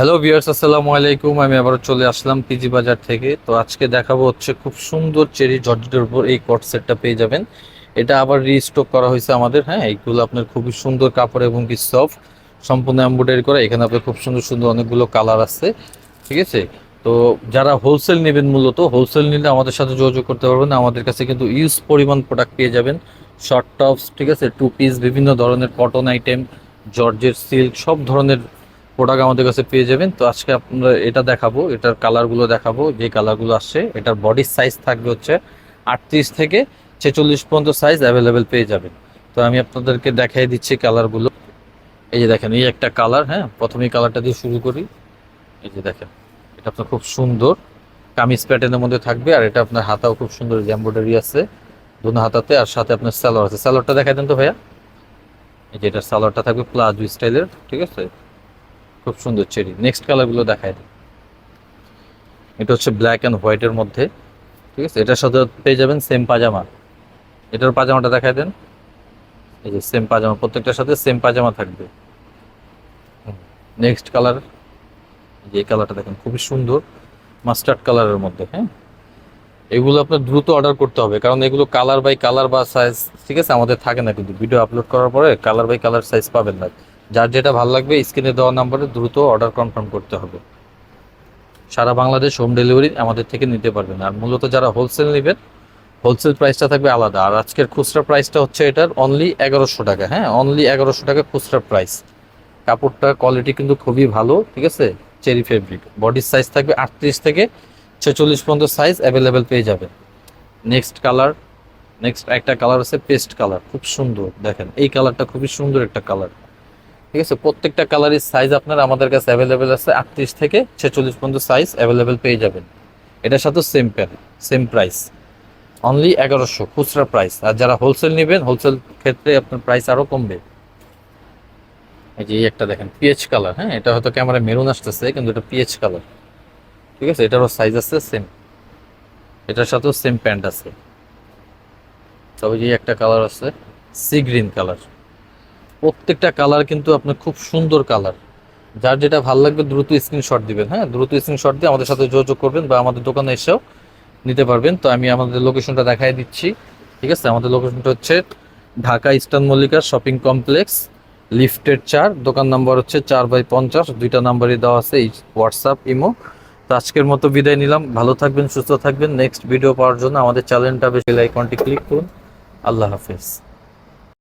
Hello viewers আসসালামু আলাইকুম। আমি আবার চলে আসলাম পিজি বাজার থেকে। তো আজকে দেখাবো হচ্ছে খুব সুন্দর চেরি জর্জেটের উপর এই কট সেটটা পেয়ে যাবেন। এটা আবার রিস্টক করা হয়েছে আমাদের হ্যাঁ? এইগুলো আপনার খুবই সুন্দর কাপড় এবং কি সফট সম্পূর্ণ এমব্রয়ডারি করা। এখানে আপনার খুব সুন্দর সুন্দর অনেকগুলো কালার আছে। ঠিক আছে? তো যারা হোলসেল নেবেন মূলত হোলসেল নিলে আমাদের সাথে যোগাযোগ করতে পারবেন। আমাদের কাছে কিন্তু ইউজ পরিমাণ প্রোডাক্ট পেয়ে যাবেন। শর্ট টপস ঠিক আছে? টু পিস বিভিন্ন ধরনের কটন আইটেম জর্জের সিল্ক সব ধরনের প্রোডাক্ট আমাদের কাছে পেয়ে যাবেন। তো আজকে আপনারা এটা দেখাবো, এটার কালারগুলো দেখাবো, যে কালারগুলো আসছে, এটার বডির সাইজ থাকবে হচ্ছে আটত্রিশ থেকে ছেচল্লিশ পর্যন্ত সাইজ অ্যাভেলেবেল পেয়ে যাবেন। তো আমি আপনাদেরকে দেখাই দিচ্ছি কালারগুলো এই যে দেখেন, এই একটা কালার হ্যাঁ প্রথমে কালারটা দিয়ে শুরু করি। এই যে দেখেন, এটা আপনার খুব সুন্দর। কামিজ প্যাটার্নের মধ্যে থাকবে, আর এটা আপনার হাতাও খুব সুন্দর এমব্রয়ডারি আছে, দুনো হাতাতে, আর সাথে আপনার স্যালোয়ার আছে। স্যালোয়ারটা দেখাই দেন তো ভাইয়া। এই যে এটা স্যালোয়ারটা থাকবে প্লাজো স্টাইলের ঠিক আছে? খুব সুন্দর চেরি। নেক্সট কালারগুলো দেখায় দিই। এটা হচ্ছে ব্ল্যাক অ্যান্ড হোয়াইটের মধ্যে। ঠিক আছে? এটার সাথে পেয়ে যাবেন সেম পাজামা। এটার পাজামাটা দেখায় দেন। এই যে সেম পাজামা, প্রত্যেকটার সাথে সেম পাজামা থাকবে। নেক্সট কালার যে কালারটা দেখেন, খুবই সুন্দর। মাস্টার্ড কালারের মধ্যে হ্যাঁ? এগুলো আপনার দ্রুত অর্ডার করতে হবে। কারণ এগুলো কালার বাই কালার বা সাইজ ঠিক আছে? আমাদের থাকে না কিন্তু। ভিডিও আপলোড করার পরে কালার বাই কালার সাইজ পাবেন না। যার যেটা ভালো লাগবে, স্ক্রিনে দেওয়া নাম্বারে দ্রুত অর্ডার কনফার্ম করতে হবে। সারা বাংলাদেশ হোম ডেলিভারি আমাদের থেকে নিতে পারবেন। আর মূলত যারা হোলসেল নেবেন হোলসেল প্রাইসটা থাকবে আলাদা। আর আজকের খুচরা প্রাইসটা হচ্ছে এটার অনলি এগারোশো টাকা। হ্যাঁ অনলি এগারোশো টাকা খুচরা প্রাইস কাপড়টার কোয়ালিটি কিন্তু খুবই ভালো, ঠিক আছে? চেরি ফেব্রিক বডির সাইজ থাকবে আটত্রিশ থেকে ছেচল্লিশ পর্যন্ত সাইজ অ্যাভেলেবেল পেয়ে যাবেন। নেক্সট কালার নেক্সট একটা কালার আছে পেস্ট কালার খুব সুন্দর, দেখেন। এই কালারটা খুবই সুন্দর একটা কালার ঠিক আছে? প্রত্যেকটা কালারের সাইজ আপনার আমাদের কাছে অ্যাভেলেবেল আছে। আটত্রিশ থেকে ছেচল্লিশ পর্যন্ত সাইজ অ্যাভেলেবেল পেয়ে যাবেন। এটার সাথে same pant same price only এগারোশো, খুচরা প্রাইস আর যারা হোলসেল নেবেন হোলসেল ক্ষেত্রে আপনার প্রাইস আরও কমবে। এই যে এই একটা দেখেন পিএইচ কালার হ্যাঁ? এটা হয়তো ক্যামেরা মেরুন আসতেছে, কিন্তু এটা পিএইচ কালার ঠিক আছে? এটারও সাইজ আছে সেম এটার সাথেও সেম প্যান্ট আছে। তবে যে একটা কালার আছে সি গ্রিন কালার প্রত্যেকটা কালার কিন্তু আপনার খুব সুন্দর কালার যার যেটা ভালো লাগবে দ্রুত স্ক্রিনশট দিবেন হ্যাঁ? দ্রুত স্ক্রিনশট দিয়ে আমাদের সাথে যোগাযোগ করবেন বা আমাদের দোকানে এসেও নিতে পারবেন। তো আমি আমাদের লোকেশনটা দেখাই দিচ্ছি, ঠিক আছে? আমাদের লোকেশনটা হচ্ছে Dhaka eastern Mallika shopping complex লিফটের চার, দোকান নাম্বার হচ্ছে চার বাই পঞ্চাশ, দুইটা নাম্বারই দেওয়া আছে এই হোয়াটসঅ্যাপ ইমো তো আজকের মতো বিদায় নিলাম, ভালো থাকবেন, সুস্থ থাকবেন। নেক্সট ভিডিও পাওয়ার জন্য আমাদের চ্যানেলটা বেশি লাইকনটি ক্লিক করুন। আল্লাহ হাফেজ।